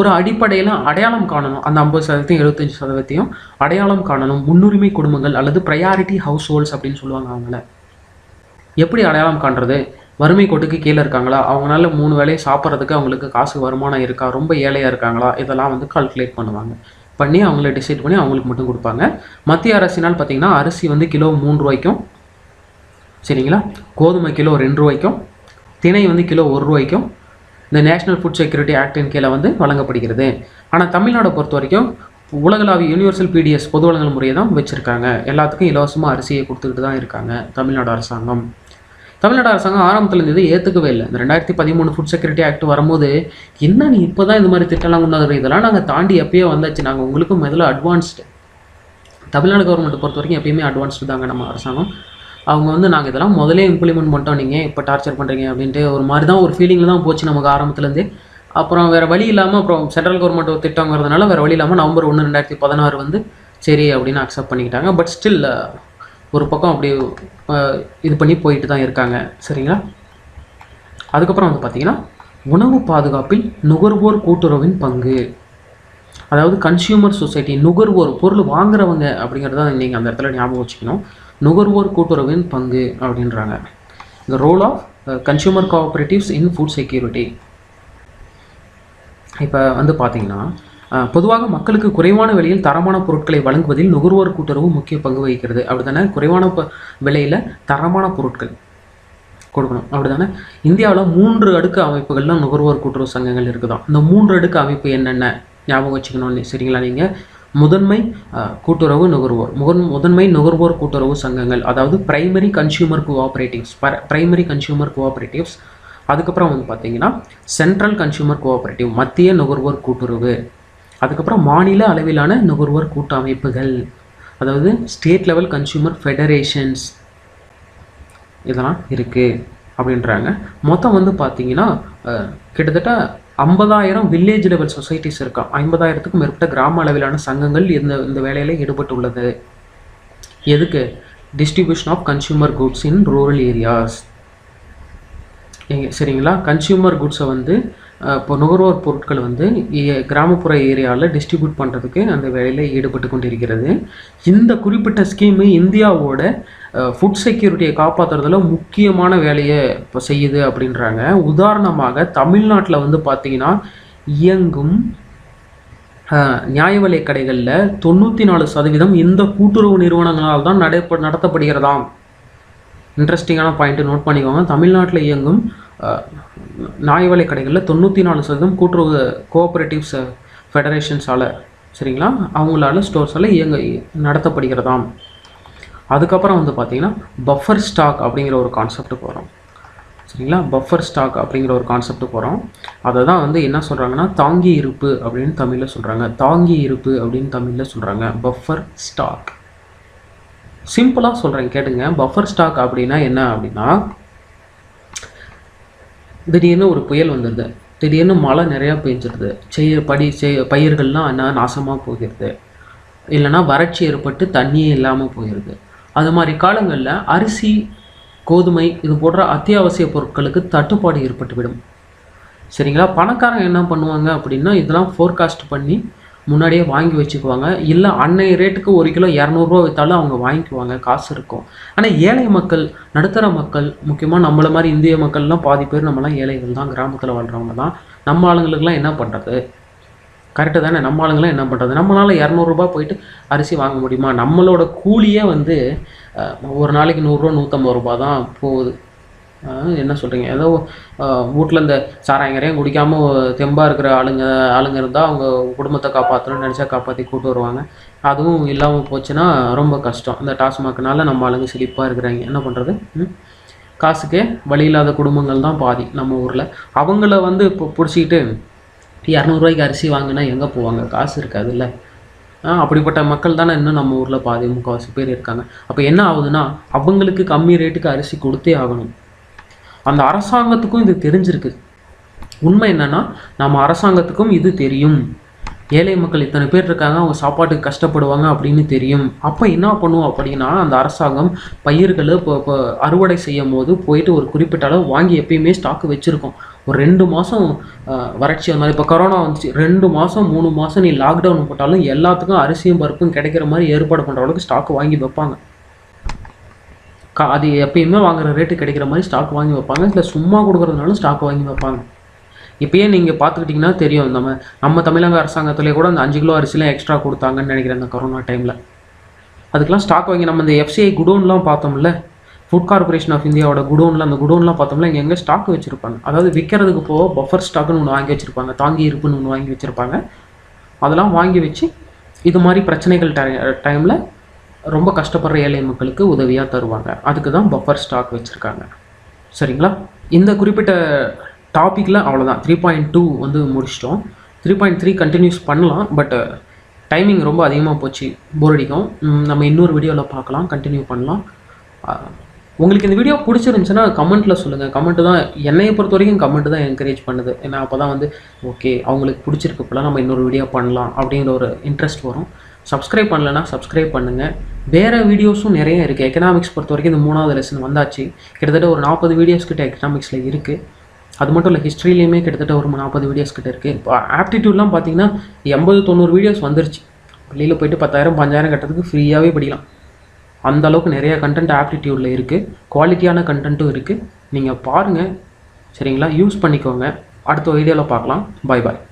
ஒரு அடிப்படையில் அடையாளம் காணணும். அந்த ஐம்பது சதவீதத்தையும் எழுபத்தஞ்சு சதவீதத்தையும் அடையாளம் காணணும். முன்னுரிமை குடும்பங்கள் அல்லது ப்ரையாரிட்டி ஹவுஸ் ஹோல்ட்ஸ் அப்படின்னு சொல்லுவாங்க அவங்கள. எப்படி அடையாளம் காண்றது? வறுமை கோட்டுக்கு கீழே இருக்காங்களா? அவங்களால மூணு வேளையை சாப்பிட்றதுக்கு அவங்களுக்கு காசு வருமானம் இருக்கா? ரொம்ப ஏழையாக இருக்காங்களா? இதெல்லாம் வந்து கால்குலேட் பண்ணுவாங்க. பண்ணி அவங்கள டிசைட் பண்ணி அவங்களுக்கு மட்டும் கொடுப்பாங்க. மத்திய அரசினால் பார்த்திங்கன்னா அரிசி வந்து கிலோ மூணு ரூபாய்க்கும் சரிங்களா? கோதுமை கிலோ ரெண்டு ரூபாய்க்கும் திணை வந்து கிலோ ஒரு ரூபாய்க்கும் இந்த நேஷனல் ஃபுட் செக்யூரிட்டி ஆக்டின் கீழே வந்து வழங்கப்படுகிறது. ஆனால் தமிழ்நாடை பொறுத்த வரைக்கும் உலகளாவிய யூனிவர்சல் பிடிஎஸ் பொது வழங்கல் முறையை தான் வச்சுருக்காங்க. எல்லாத்துக்கும் இலவசமாக அரிசியை கொடுத்துக்கிட்டு தான் இருக்காங்க தமிழ்நாடு அரசாங்கம். தமிழ்நாடு அரசாங்கம் ஆரம்பத்தில் இதை ஏற்றுக்கவே இல்லை. இந்த ரெண்டாயிரத்தி பதிமூணு ஃபுட் செக்யூரிட்டி ஆக்ட் வரும்போது என்ன நீ இப்போ தான் இந்த மாதிரி திட்டம்லாம் கொண்டு இதெல்லாம் நாங்கள் தாண்டி எப்பயோ வந்தாச்சு. நாங்கள் உங்களுக்கும் முதல்ல அட்வான்ஸ்டு தமிழ்நாடு கவர்மெண்ட் பொறுத்த வரைக்கும் எப்பயுமே அட்வான்ஸ்டு தாங்க நம்ம அரசாங்கம். அவங்க வந்து நாங்கள் இதெல்லாம் முதலே இம்ப்ளிமெண்ட் பண்ணிட்டோம். நீங்கள் இப்போ டார்ச்சர் பண்ணுறீங்க அப்படின்ட்டு ஒரு மாதிரி தான் ஒரு ஃபீலிங்கில் தான் போச்சு நமக்கு ஆரம்பத்துலேருந்து. அப்புறம் வேறு வழி இல்லாமல் அப்புறம் சென்ட்ரல் கவர்மெண்ட் ஒரு திட்டங்கிறதுனால வேறு வழி இல்லாமல் நவம்பர் ஒன்று ரெண்டாயிரத்தி பதினாறு வந்து சரி அப்படின்னு அக்செப்ட் பண்ணிக்கிட்டாங்க. பட் ஸ்டில் ஒரு பக்கம் அப்படி இது பண்ணி போயிட்டு தான் இருக்காங்க. சரிங்களா? அதுக்கப்புறம் வந்து பார்த்தீங்கன்னா உணவு பாதுகாப்பில் நுகர்வோர் கூட்டுறவின் பங்கு. அதாவது கன்சியூமர் சொசைட்டி நுகர்வோர் பொருள் வாங்குறவங்க அப்படிங்கிறத நீங்கள் அந்த இடத்துல ஞாபகம் வச்சுக்கணும். நுகர்வோர் கூட்டுறவின் பங்கு அப்படின்றாங்க. The role of consumer cooperatives in food security இப்போ வந்து பார்த்திங்கன்னா பொதுவாக மக்களுக்கு குறைவான விலையில் தரமான பொருட்களை வழங்குவதில் நுகர்வோர் கூட்டுறவு முக்கிய பங்கு வகிக்கிறது. அப்படிதானே குறைவான விலையில் தரமான பொருட்கள் கொடுக்கணும். அப்படிதானே இந்தியாவில் மூன்று அடுக்கு அமைப்புகளில் நுகர்வோர் கூட்டுறவு சங்கங்கள் இருக்குதான் இந்த மூன்று அடுக்கு அமைப்பு என்னென்ன? ஞாபகம் வச்சுக்கணும் சரிங்களா நீங்கள் முதன்மை கூட்டுறவு நுகர்வோர். முகன் முதன்மை நுகர்வோர் கூட்டுறவு சங்கங்கள் அதாவது primary consumer cooperatives primary consumer cooperatives அதுக்கப்புறம் வந்து பார்த்தீங்கன்னா சென்ட்ரல் கன்சியூமர் கோஆப்ரேட்டிவ் மத்திய நுகர்வோர் கூட்டுறவு. அதுக்கப்புறம் மாநில அளவிலான நுகர்வோர் கூட்டமைப்புகள் அதாவது ஸ்டேட் லெவல் கன்சியூமர் ஃபெடரேஷன்ஸ் இதெல்லாம் இருக்குது அப்படின்றாங்க. மொத்தம் வந்து பார்த்தீங்கன்னா கிட்டத்தட்ட ஐம்பதாயிரம் வில்லேஜ் லெவல் சொசைட்டிஸ் இருக்கா. ஐம்பதாயிரத்துக்கும் மேற்பட்ட கிராம அளவிலான சங்கங்கள் இந்த இந்த வேலையில் ஈடுபட்டுள்ளது. எதுக்கு? Distribution of consumer goods in rural areas சரிங்களா? கன்சியூமர் குட்ஸை வந்து இப்போ நுகர்வோர் பொருட்கள் வந்து ஏ- கிராமப்புற ஏரியாவில் டிஸ்ட்ரிபியூட் பண்ணுறதுக்கு அந்த வேலையில் ஈடுபட்டு கொண்டிருக்கிறது. இந்த குறிப்பிட்ட ஸ்கீமு இந்தியாவோட ஃபுட் செக்யூரிட்டியை காப்பாற்றுறதுல முக்கியமான வேலையை இப்போ செய்யுது அப்படின்றாங்க. உதாரணமாக தமிழ்நாட்டில் வந்து பார்த்தீங்கன்னா இயங்கும் நியாய விலை கடைகளில் தொண்ணூற்றி நாலு சதவீதம் இந்த கூட்டுறவு நிறுவனங்களால் தான் நடப்ப நடத்தப்படுகிறதாம். இன்ட்ரெஸ்டிங்கான பாயிண்ட் நோட் பண்ணிக்கோங்க. தமிழ்நாட்டில் இயங்கும் நாய்வலை கடைகளில் தொண்ணூற்றி நாலு சதவீதம் கூட்டுறவு கோஆப்ரேட்டிவ்ஸ் ஃபெடரேஷன்ஸால் சரிங்களா? அவங்களால ஸ்டோர்ஸால் இயங்க நடத்தப்படுகிறதாம். அதுக்கப்புறம் வந்து பார்த்தீங்கன்னா பஃபர் ஸ்டாக் அப்படிங்கிற ஒரு கான்செப்ட்டுக்கு வரும் சரிங்களா? பஃபர் ஸ்டாக் அப்படிங்கிற ஒரு கான்செப்ட்டுக்கு போகிறோம் அதை தான் வந்து என்ன சொல்கிறாங்கன்னா தாங்கி இருப்பு அப்படின்னு தமிழில் சொல்கிறாங்க தாங்கி இருப்பு அப்படின்னு தமிழில் சொல்கிறாங்க பஃபர் ஸ்டாக் சிம்பிளாக சொல்கிறேன் கேட்டுங்க. பஃபர் ஸ்டாக் அப்படின்னா என்ன அப்படின்னா திடீர்னு ஒரு புயல் வந்துடுது திடீர்னு மழை நிறையா பெஞ்சிருது. செய்ய படி செய் பயிர்கள்லாம் என்ன நாசமாக போகிறது. இல்லைன்னா வறட்சி ஏற்பட்டு தண்ணியே இல்லாமல் போயிடுது அது மாதிரி காலங்களில் அரிசி கோதுமை இது போன்ற அத்தியாவசிய பொருட்களுக்கு தட்டுப்பாடு ஏற்பட்டுவிடும். சரிங்களா? பணக்காரங்க என்ன பண்ணுவாங்க அப்படின்னா இதெல்லாம் ஃபோர்காஸ்ட் பண்ணி முன்னாடியே வாங்கி வச்சுக்குவாங்க. இல்லை அன்னைய ரேட்டுக்கு ஒரு கிலோ இரநூறுவா விற்றாலும் அவங்க வாங்கிக்குவாங்க. காசு இருக்கும். ஆனால் ஏழை மக்கள் நடுத்தர மக்கள் முக்கியமாக நம்மள மாதிரி இந்திய மக்கள்லாம் பாதி பேர் நம்மலாம் ஏழைகள் தான். கிராமத்தில் வாழ்கிறவங்க தான். நம்ம ஆளுங்களுக்குலாம் என்ன பண்ணுறது கரெக்டு தானே? நம்ம ஆளுங்களாம் என்ன பண்ணுறது நம்மளால் இரநூறுபா போயிட்டு அரிசி வாங்க முடியுமா? நம்மளோட கூலியே வந்து ஒரு நாளைக்கு நூறுரூவா நூற்றம்பது ரூபா தான் போகுது. என்ன சொல்கிறீங்க ஏதோ வீட்டில் இந்த சாராயங்கரையும் குடிக்காமல் தெம்பாக இருக்கிற ஆளுங்க ஆளுங்க இருந்தால் அவங்க குடும்பத்தை காப்பாற்றணும்னு நினச்சா காப்பாற்றி கூட்டு வருவாங்க. அதுவும் இல்லாமல் போச்சுன்னா ரொம்ப கஷ்டம். இந்த டாஸ்மாக்னால நம்ம ஆளுங்க செழிப்பாக இருக்கிறாங்க. என்ன பண்ணுறது காசுக்கே வழி இல்லாத குடும்பங்கள் தான் பாதி நம்ம ஊரில். அவங்கள வந்து இப்போ பிடிச்சிக்கிட்டு இரநூறுவாய்க்கு அரிசி வாங்கினா எங்கே போவாங்க? காசு இருக்காதுல்ல. அப்படிப்பட்ட மக்கள் தானே இன்னும் நம்ம ஊரில் பாதி முக்கால்வாசி பேர் இருக்காங்க. அப்போ என்ன ஆகுதுன்னா அவங்களுக்கு கம்மி ரேட்டுக்கு அரிசி கொடுத்தே ஆகணும். அந்த அரசாங்கத்துக்கும் இது தெரிஞ்சிருக்கு. உண்மை என்னென்னா நம்ம அரசாங்கத்துக்கும் இது தெரியும். ஏழை மக்கள் இத்தனை பேர் இருக்காங்க அவங்க சாப்பாட்டுக்கு கஷ்டப்படுவாங்க அப்படின்னு தெரியும். அப்போ என்ன பண்ணுவோம் அப்படின்னா அந்த அரசாங்கம் பயிர்களை இப்போ இப்போ அறுவடை செய்யும் போது போயிட்டு ஒரு குறிப்பிட்ட அளவு வாங்கி எப்பயுமே ஸ்டாக்கு வச்சுருக்கோம். ஒரு ரெண்டு மாதம் வறட்சி அந்த மாதிரி இப்போ கொரோனா வந்துச்சு ரெண்டு மாதம் மூணு மாதம் நீ லாக்டவுன் போட்டாலும் எல்லாத்துக்கும் அரிசியும் பருப்பும் கிடைக்கிற மாதிரி ஏற்பாடு பண்ணுற அளவுக்கு ஸ்டாக் வாங்கி வைப்பாங்க. கா அது எப்பயுமே வாங்குற ரேட்டு கிடைக்கிற மாதிரி ஸ்டாக் வாங்கி வைப்பாங்க. இல்லை சும்மா கொடுக்குறதுனாலும் ஸ்டாக் வாங்கி வைப்பாங்க. இப்பயே நீங்கள் பார்த்துக்கிட்டிங்கன்னா தெரியும். நம்ம நம்ம தமிழக அரசாங்கத்திலே கூட அந்த அஞ்சு கிலோ அரிசிலாம் எக்ஸ்ட்ரா கொடுத்தாங்கன்னு நினைக்கிறேன் இந்த கொரோனா டைமில் அதுக்கெலாம் ஸ்டாக் வாங்கி நம்ம இந்த எஃப்சிஐ குடோன்லாம் பார்த்தோம்ல. ஃபுட் கார்பரேஷன் ஆஃப் இந்தியாவோட குடோனில் அந்த குடோன்லாம் பார்த்தோம்ல இங்கே எங்கே ஸ்டாக் வச்சுருப்பாங்க. அதாவது விற்கிறதுக்கு போக பஃபர் ஸ்டாக்னு ஒன்று வாங்கி வச்சுருப்பாங்க. தாங்கி இருப்புன்னு ஒன்று வாங்கி வச்சுருப்பாங்க. அதெல்லாம் வாங்கி வச்சு இது மாதிரி பிரச்சனைகள் டைமில் ரொம்ப கஷ்டப்படுற ஏழை மக்களுக்கு உதவியாக தருவாங்க. அதுக்கு தான் பஃபர் ஸ்டாக் வச்சுருக்காங்க. சரிங்களா? இந்த குறிப்பிட்ட டாப்பிக்கில் அவ்வளோதான் த்ரீ பாயிண்ட் டூ வந்து முடிச்சிட்டோம். த்ரீ பாயிண்ட் த்ரீ கண்டினியூஸ் பண்ணலாம். பட் டைமிங் ரொம்ப அதிகமாக போச்சு. போர் அடிக்கும். நம்ம இன்னொரு வீடியோவில் பார்க்கலாம். கண்டினியூ பண்ணலாம். உங்களுக்கு இந்த வீடியோ பிடிச்சிருந்துச்சுன்னா கமெண்ட்டில் சொல்லுங்கள் கமெண்ட்டு தான் என்னையை பொறுத்த வரைக்கும் கமெண்ட் தான் என்கரேஜ் பண்ணுது. ஏன்னா அப்போ தான் வந்து ஓகே அவங்களுக்கு பிடிச்சிருக்கு போல நம்ம இன்னொரு வீடியோ பண்ணலாம் அப்படிங்கிற ஒரு இன்ட்ரெஸ்ட் வரும். சப்ஸ்கிரைப் பண்ணலன்னா சப்ஸ்கிரைப் பண்ணுங்கள் வேறு வீடியோஸும் நிறைய இருக்குது எக்கனாமிக்ஸ் பொறுத்த வரைக்கும் இந்த மூணாவது லெசன் வந்தாச்சு. கிட்டத்தட்ட ஒரு நாற்பது வீடியோஸ் கிட்ட எக்கனாமிக்ஸில் இருக்குது அது மட்டும் இல்லை ஹிஸ்ட்ரியிலையுமே கிட்டத்தட்ட ஒரு நாற்பது வீடியோஸ் கிட்ட இருக்குது இப்போ ஆப்டிடியூட்லாம் பார்த்தீங்கன்னா எண்பது தொண்ணூறு வீடியோஸ் வந்துருச்சு. வெளியில் போயிட்டு பத்தாயிரம் பஞ்சாயிரம் கட்டுறதுக்கு ஃப்ரீயாகவே படிக்கலாம். அந்த அளவுக்கு நிறைய கண்டென்ட் ஆப்டிடியூடில் இருக்குது குவாலிட்டியான கண்டென்ட்டும் இருக்குது நீங்கள் பாருங்கள் சரிங்களா? யூஸ் பண்ணிக்கோங்க. அடுத்த வீடியோவில் பார்க்கலாம் பாய் பாய்